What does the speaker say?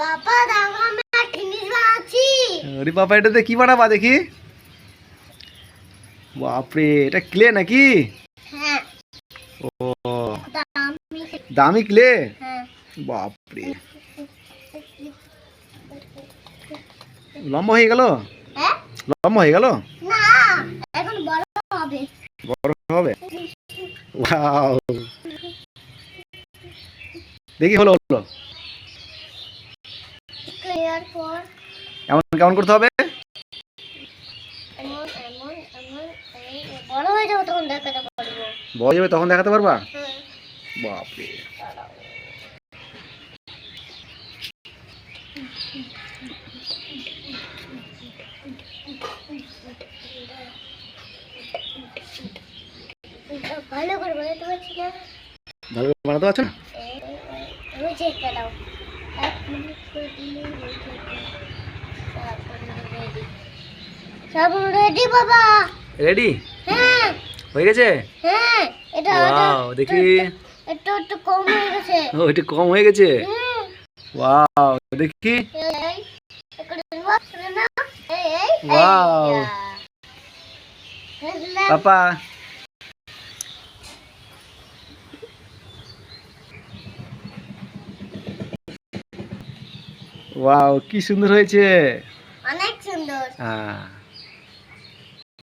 পাপা দেখো আমি জিনিস বানাচ্ছি। ওরে বাবা এটাতে কি বানাবা দেখি? বাপরে এটা ক্লে নাকি? হ্যাঁ। ও। দামি ক্লে? হ্যাঁ। বাপরে। লম্বা হয়ে গেল? হ্যাঁ? লম্বা হয়ে গেল? না এখন বড় হবে। বড় হবে? ওয়াও। দেখি হলো হলো। এমন কেমন করতে হবে বড় হয়ে যাব তখন দেখাতে পারব বড় যাবে তখন দেখাতে পারবা হ্যাঁ বাপরে ভালো করে বানাতে পারছি না ভালো করে বানাতে পারছ না দাও সাবুন রেডি বাবা? রেডি হ্যাঁ। হয়ে গেছে? হ্যাঁ এটা ওয়াও দেখি। একটু একটু কম হয়ে গেছে। ও এটা কম হয়ে গেছে? ওয়াও দেখি। এই, এই, ওয়াও কি সুন্দর হয়েছে। অনেক সুন্দর। হ্যাঁ।